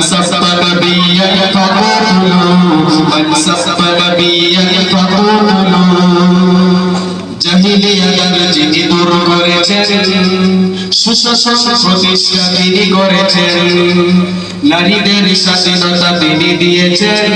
من سب نبيا فقتلوا জাহিলিয়াতের যিনি দূর করেছেন সুশাসন প্রতিষ্ঠা তিনি করেছেন নারীদের স্বাধীনতা তিনি দিয়েছেন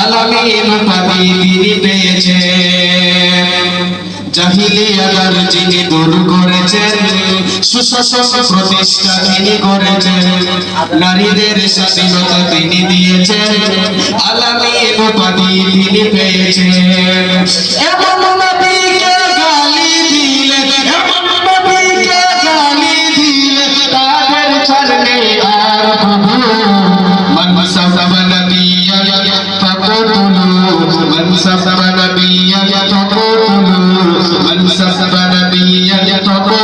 আলামীন উপাধি তিনি পেয়েছেন জাহিলিয়াতের যিনি দূর করেছেন সুশাসন প্রতিষ্ঠা তিনি করেছেন। নারীদের স্বাধীনতা তিনি দিয়েছেন। আলামী উপাধি তিনি পেয়েছেন। এমন নবীকে